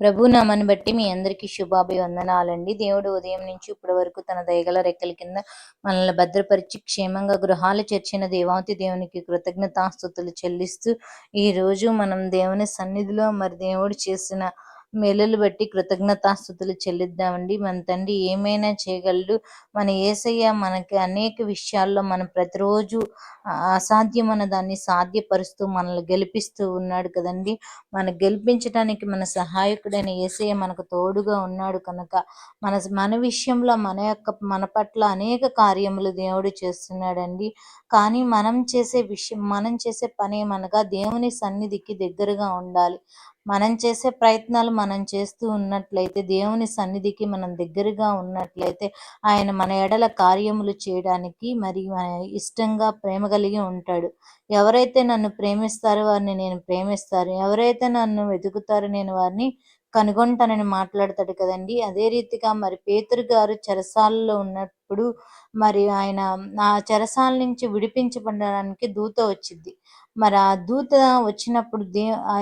ప్రభు నామాన్ని బట్టి మీ అందరికీ శుభాభివందనాలండి. దేవుడు ఉదయం నుంచి ఇప్పటి వరకు తన దయగల రెక్కల కింద మనల్ని భద్రపరిచి క్షేమంగా గృహాలు చేర్చిన దేవాతి దేవునికి కృతజ్ఞతాస్తుతులు చెల్లిస్తూ ఈ రోజు మనం దేవుని సన్నిధిలో మరి దేవుడు చేసిన మేలులు బట్టి కృతజ్ఞతాస్థుతులు చెల్లిద్దామండి. మన తండ్రి ఏమైనా చేయగలడు. మన ఏసయ్య మనకి అనేక విషయాల్లో మనం ప్రతిరోజు అసాధ్యమైన దాన్ని సాధ్యపరుస్తూ మనల్ని గెలిపిస్తూ ఉన్నాడు కదండి. మన గెలిపించడానికి మన సహాయకుడైన ఏసయ్య మనకు తోడుగా ఉన్నాడు కనుక మన మన విషయంలో మన యొక్క మన పట్ల అనేక కార్యములు దేవుడు చేస్తున్నాడండి. కానీ మనం చేసే విషయం మనం చేసే పని ఏమనగా దేవుని సన్నిధికి దగ్గరగా ఉండాలి. మనం చేసే ప్రయత్నాలు మనం చేస్తూ ఉన్నట్లయితే దేవుని సన్నిధికి మనం దగ్గరగా ఉన్నట్లయితే ఆయన మన ఎడల కార్యములు చేయడానికి మరి ఇష్టంగా ప్రేమ కలిగి ఉంటాడు. ఎవరైతే నన్ను ప్రేమిస్తారో వారిని నేను ప్రేమిస్తాను. ఎవరైతే నన్ను వెతుకుతారో నేను వారిని కనుగొంటానని మాట్లాడతాడు కదండి. అదే రీతిగా మరి పేతురు గారు చెరసాలలో ఉన్నప్పుడు మరి ఆయన ఆ చెరసాల నుంచి విడిపించబడడానికి దూత వచ్చింది. మరి ఆ దూత వచ్చినప్పుడు దే ఆ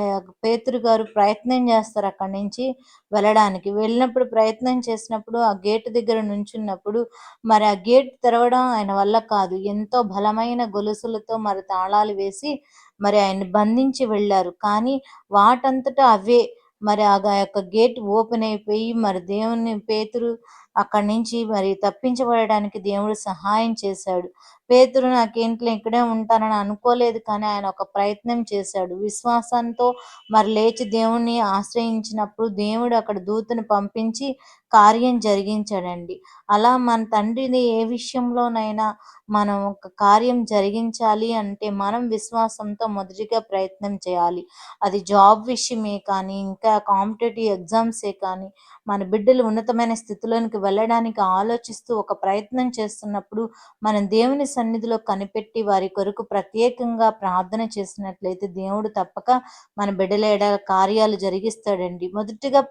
పేతురు గారు ప్రయత్నం చేస్తారు అక్కడి నుంచి వెళ్ళడానికి. వెళ్ళినప్పుడు ప్రయత్నం చేసినప్పుడు ఆ గేట్ దగ్గర నుంచున్నప్పుడు మరి ఆ గేట్ తెరవడం ఆయన వల్ల కాదు. ఎంతో బలమైన గొలుసులతో మరి తాళాలు వేసి మరి ఆయన బంధించి వెళ్ళారు. కానీ వాటంతటా అవే మరి ఆ యొక్క గేట్ ఓపెన్ అయిపోయి మరి దేవుని పేతురు అక్కడి నుంచి మరి తప్పించబడడానికి దేవుడు సహాయం చేశాడు. పేతురు నాకేంట్లో ఇక్కడే ఉంటానని అనుకోలేదు కానీ ఆయన ఒక ప్రయత్నం చేశాడు. విశ్వాసంతో మరి లేచి దేవుణ్ణి ఆశ్రయించినప్పుడు దేవుడు అక్కడ దూతను పంపించి కార్యం జరిగించాడండి. అలా మన తండ్రిని ఏ విషయంలోనైనా మనం ఒక కార్యం జరిగించాలి అంటే మనం విశ్వాసంతో మొదటిగా ప్రయత్నం చేయాలి. అది జాబ్ విషయమే కానీ ఇంకా కాంపిటేటివ్ ఎగ్జామ్సే కానీ మన బిడ్డలు ఉన్నతమైన స్థితిలోనికి వెళ్ళడానికి ఆలోచిస్తూ ఒక ప్రయత్నం చేస్తున్నప్పుడు మనం దేవుని సన్నిధిలో కనిపెట్టి వారి కొరకు ప్రత్యేకంగా ప్రార్థన చేసినట్లయితే దేవుడు తప్పక మన బిడ్డల కార్యాలు జరిగిస్తాడండి. మొదటిగా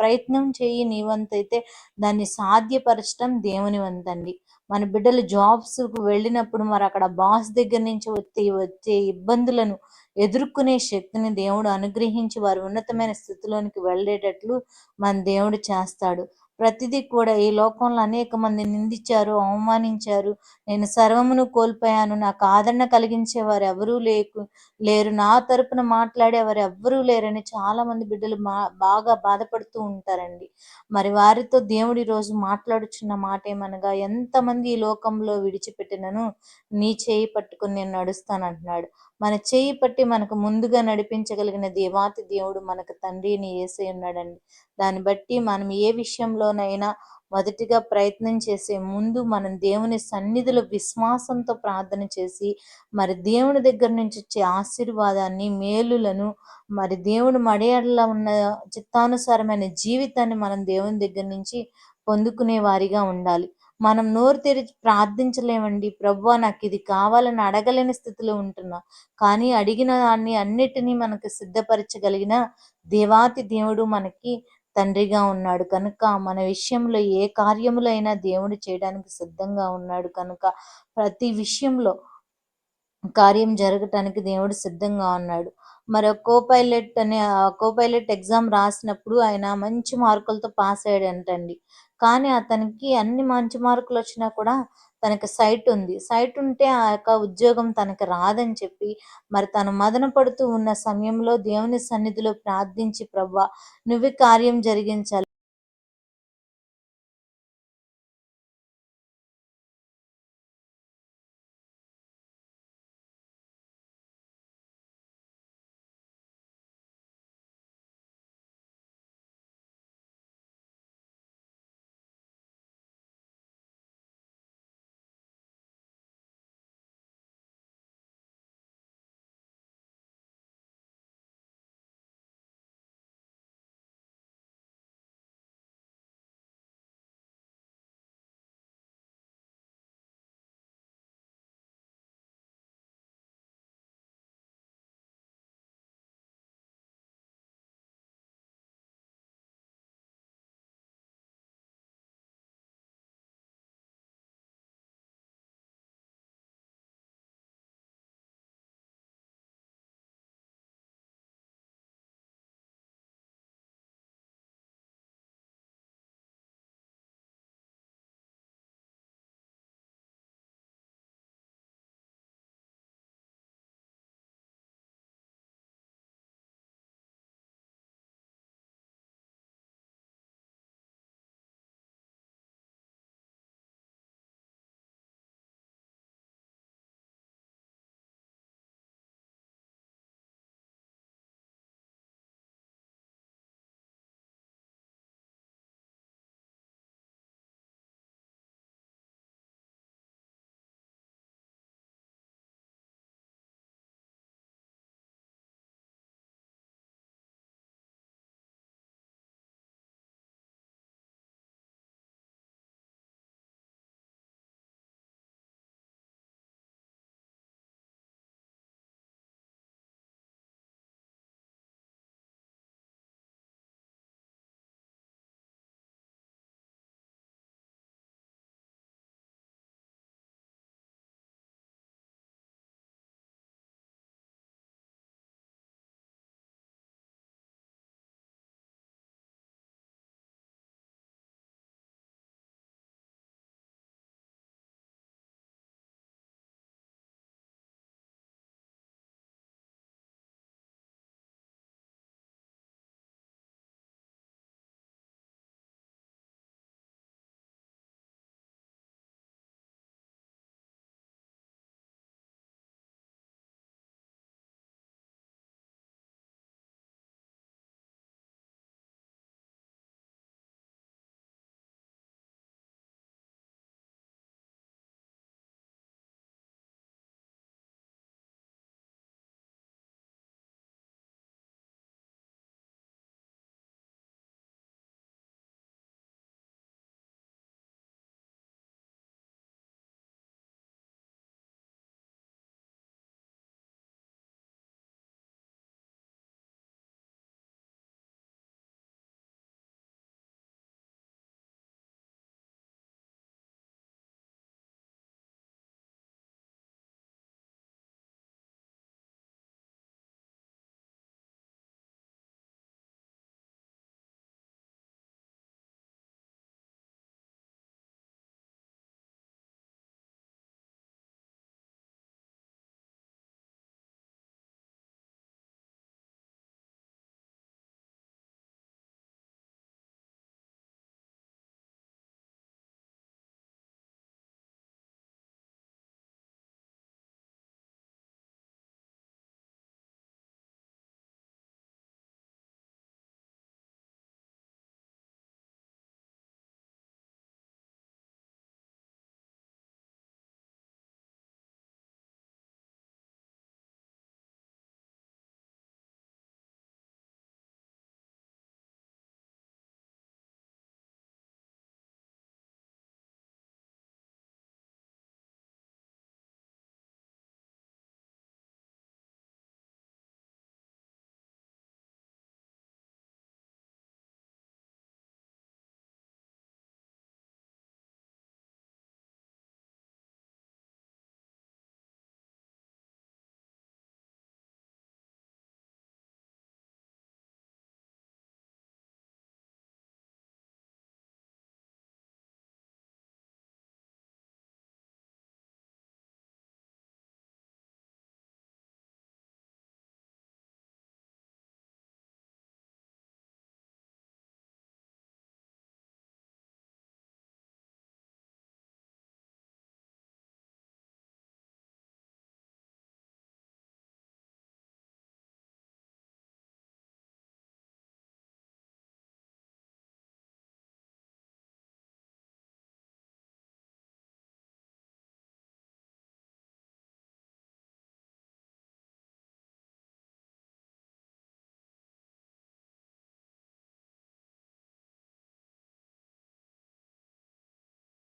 ప్రయత్నం చేయి నీవంతైతే దాన్ని సాధ్యపరచడం దేవుని వంతండి. మన బిడ్డలు జాబ్స్కు వెళ్ళినప్పుడు మరి అక్కడ బాస్ దగ్గర నుంచి వచ్చే వచ్చే ఇబ్బందులను ఎదుర్కొనే శక్తిని దేవుడు అనుగ్రహించి వారు ఉన్నతమైన స్థితిలోనికి వెళ్ళేటట్లు మన దేవుడు చేస్తాడు. ప్రతిదీ కూడా ఈ లోకంలో అనేక మంది నిందించారు అవమానించారు. నేను సర్వమును కోల్పోయాను. నాకు ఆదరణ కలిగించే వారు ఎవరూ లేకు లేరు. నా తరపున మాట్లాడేవారు ఎవ్వరూ లేరని చాలా మంది బిడ్డలు బాగా బాధపడుతూ ఉంటారండి. మరి వారితో దేవుడి రోజు మాట్లాడుచున్న మాట ఏమనగా ఎంతమంది ఈ లోకంలో విడిచిపెట్టినను నీ చేయి పట్టుకుని నేను నడుస్తాను అంటున్నాడు మన చేయి పట్టి మనకు ముందుగా నడిపించగలిగిన దేవాతి దేవుడు మనకు తండ్రిని వేసే ఉన్నాడండి. దాన్ని బట్టి మనం ఏ విషయంలోనైనా మొదటిగా ప్రయత్నం చేసే ముందు మనం దేవుని సన్నిధిలో విశ్వాసంతో ప్రార్థన చేసి మరి దేవుని దగ్గర నుంచి వచ్చే ఆశీర్వాదాన్ని మేలులను మరి దేవుని మడయాడలా ఉన్న చిత్తానుసారమైన జీవితాన్ని మనం దేవుని దగ్గర నుంచి పొందుకునే వారిగా ఉండాలి. మనం నోరు తెరిచి ప్రార్థించలేమండి. ప్రభు నాకు ఇది కావాలని అడగలేని స్థితిలో ఉంటున్నా. కానీ అడిగిన దాన్ని అన్నిటినీ మనకు సిద్ధపరచగలిగిన దేవాతి దేవుడు మనకి తండ్రిగా ఉన్నాడు కనుక మన విషయంలో ఏ కార్యములైనా దేవుడు చేయడానికి సిద్ధంగా ఉన్నాడు కనుక ప్రతి విషయంలో కార్యం జరగటానికి దేవుడు సిద్ధంగా ఉన్నాడు. మరి కోపైలట్ అనే కోపైలట్ ఎగ్జామ్ రాసినప్పుడు ఆయన మంచి మార్కులతో పాస్ అయ్యాడంటండి. కానీ అతనికి అన్ని మంచి మార్కులు వచ్చినా కూడా తనకి సైట్ ఉంది. సైట్ ఉంటే ఆ యొక్క ఉద్యోగం తనకి రాదని చెప్పి మరి తను మదన పడుతూ ఉన్న సమయంలో దేవుని సన్నిధిలో ప్రార్థించి ప్రభా నువ్వే కార్యం జరిగించాలి.